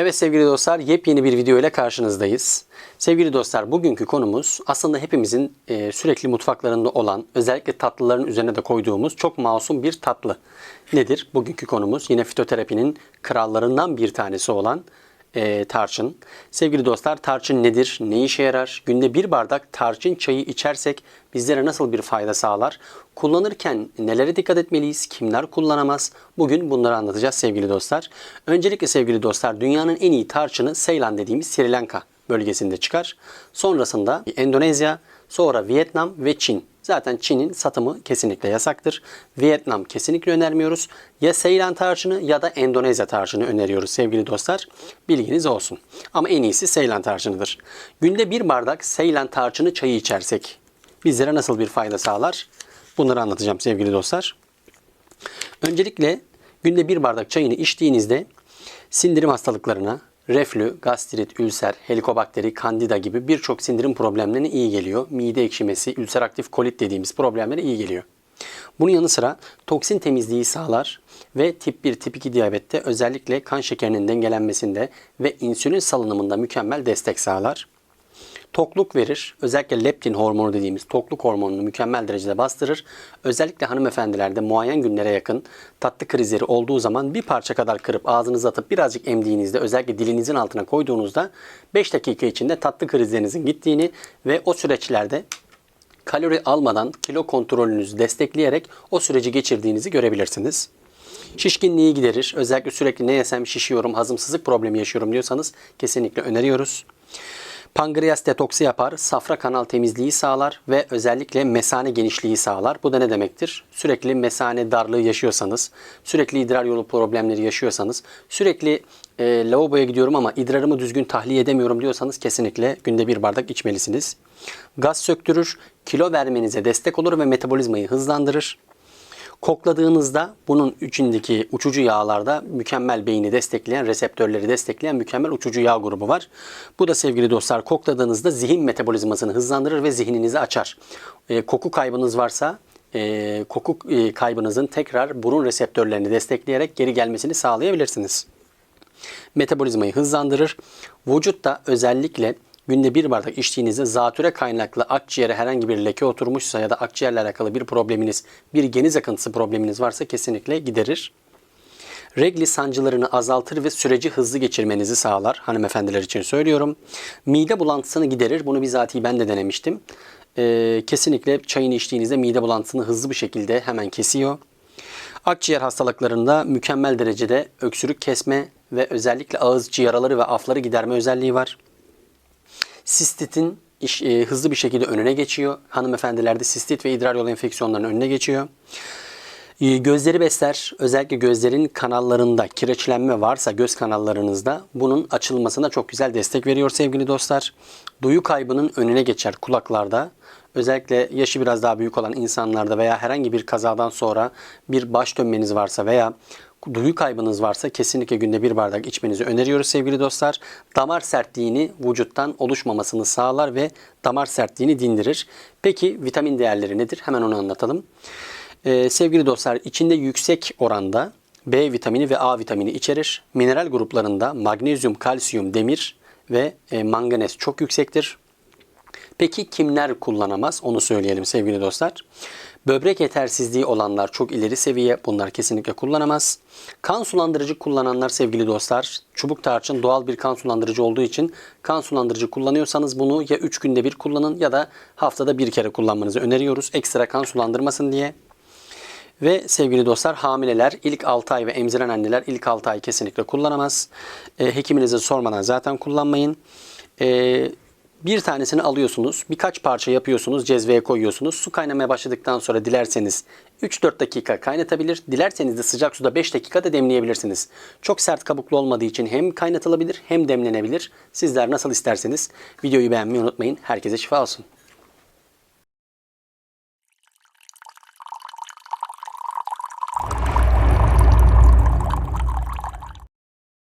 Evet sevgili dostlar yepyeni bir video ile karşınızdayız. Sevgili dostlar bugünkü konumuz aslında hepimizin e, sürekli mutfaklarında olan özellikle tatlıların üzerine de koyduğumuz çok masum bir tatlı. Nedir? Bugünkü konumuz yine fitoterapinin krallarından bir tanesi olan e, tarçın. Sevgili dostlar tarçın nedir? Ne işe yarar? Günde bir bardak tarçın çayı içersek bizlere nasıl bir fayda sağlar? Kullanırken nelere dikkat etmeliyiz? Kimler kullanamaz? Bugün bunları anlatacağız sevgili dostlar. Öncelikle sevgili dostlar dünyanın en iyi tarçını Seylan dediğimiz Sri Lanka bölgesinde çıkar. Sonrasında Endonezya, sonra Vietnam ve Çin. Zaten Çin'in satımı kesinlikle yasaktır. Vietnam kesinlikle önermiyoruz. Ya Seylan tarçını ya da Endonezya tarçını öneriyoruz sevgili dostlar. Bilginiz olsun. Ama en iyisi Seylan tarçınıdır. Günde bir bardak Seylan tarçını çayı içersek bizlere nasıl bir fayda sağlar? Bunları anlatacağım sevgili dostlar. Öncelikle günde bir bardak çayını içtiğinizde sindirim hastalıklarına, reflü, gastrit, ülser, helikobakteri, kandida gibi birçok sindirim problemlerine iyi geliyor. Mide ekşimesi, ülseraktif kolit dediğimiz problemlere iyi geliyor. Bunun yanı sıra toksin temizliği sağlar ve tip 1, tip 2 diyabette özellikle kan şekerinin dengelenmesinde ve insülin salınımında mükemmel destek sağlar. Tokluk verir. Özellikle leptin hormonu dediğimiz tokluk hormonunu mükemmel derecede bastırır. Özellikle hanımefendilerde muayen günlere yakın tatlı krizleri olduğu zaman bir parça kadar kırıp ağzınıza atıp birazcık emdiğinizde özellikle dilinizin altına koyduğunuzda 5 dakika içinde tatlı krizlerinizin gittiğini ve o süreçlerde kalori almadan kilo kontrolünüzü destekleyerek o süreci geçirdiğinizi görebilirsiniz. Şişkinliği giderir. Özellikle sürekli ne yesem şişiyorum, hazımsızlık problemi yaşıyorum diyorsanız kesinlikle öneriyoruz. Pankreas detoksu yapar, safra kanal temizliği sağlar ve özellikle mesane genişliği sağlar. Bu da ne demektir? Sürekli mesane darlığı yaşıyorsanız, sürekli idrar yolu problemleri yaşıyorsanız, sürekli e, lavaboya gidiyorum ama idrarımı düzgün tahliye edemiyorum diyorsanız kesinlikle günde bir bardak içmelisiniz. Gaz söktürür, kilo vermenize destek olur ve metabolizmayı hızlandırır. Kokladığınızda bunun içindeki uçucu yağlarda mükemmel beyni destekleyen, reseptörleri destekleyen mükemmel uçucu yağ grubu var. Bu da sevgili dostlar kokladığınızda zihin metabolizmasını hızlandırır ve zihninizi açar. E, koku kaybınız varsa e, koku e, kaybınızın tekrar burun reseptörlerini destekleyerek geri gelmesini sağlayabilirsiniz. Metabolizmayı hızlandırır. Vücutta özellikle günde bir bardak içtiğinizde zatüre kaynaklı akciğere herhangi bir leke oturmuşsa ya da akciğerle alakalı bir probleminiz, bir geniz akıntısı probleminiz varsa kesinlikle giderir. Regli sancılarını azaltır ve süreci hızlı geçirmenizi sağlar. Hanımefendiler için söylüyorum. Mide bulantısını giderir. Bunu bizatihi ben de denemiştim. Ee, kesinlikle çayını içtiğinizde mide bulantısını hızlı bir şekilde hemen kesiyor. Akciğer hastalıklarında mükemmel derecede öksürük kesme ve özellikle ağız içi yaraları ve afları giderme özelliği var. Sistitin iş, e, hızlı bir şekilde önüne geçiyor. Hanımefendilerde sistit ve idrar yolu enfeksiyonlarının önüne geçiyor. E, gözleri besler. Özellikle gözlerin kanallarında kireçlenme varsa göz kanallarınızda bunun açılmasına çok güzel destek veriyor sevgili dostlar. Duyu kaybının önüne geçer kulaklarda. Özellikle yaşı biraz daha büyük olan insanlarda veya herhangi bir kazadan sonra bir baş dönmeniz varsa veya duyu kaybınız varsa kesinlikle günde bir bardak içmenizi öneriyoruz sevgili dostlar. Damar sertliğini vücuttan oluşmamasını sağlar ve damar sertliğini dindirir. Peki vitamin değerleri nedir? Hemen onu anlatalım. Ee, sevgili dostlar içinde yüksek oranda B vitamini ve A vitamini içerir. Mineral gruplarında magnezyum, kalsiyum, demir ve e, manganez çok yüksektir. Peki kimler kullanamaz? Onu söyleyelim sevgili dostlar. Böbrek yetersizliği olanlar çok ileri seviye. Bunlar kesinlikle kullanamaz. Kan sulandırıcı kullananlar sevgili dostlar. Çubuk tarçın doğal bir kan sulandırıcı olduğu için kan sulandırıcı kullanıyorsanız bunu ya 3 günde bir kullanın ya da haftada bir kere kullanmanızı öneriyoruz. Ekstra kan sulandırmasın diye. Ve sevgili dostlar hamileler ilk 6 ay ve emziren anneler ilk 6 ay kesinlikle kullanamaz. E, hekiminize sormadan zaten kullanmayın. E, bir tanesini alıyorsunuz, birkaç parça yapıyorsunuz, cezveye koyuyorsunuz. Su kaynamaya başladıktan sonra dilerseniz 3-4 dakika kaynatabilir. Dilerseniz de sıcak suda 5 dakika da demleyebilirsiniz. Çok sert kabuklu olmadığı için hem kaynatılabilir hem demlenebilir. Sizler nasıl isterseniz videoyu beğenmeyi unutmayın. Herkese şifa olsun.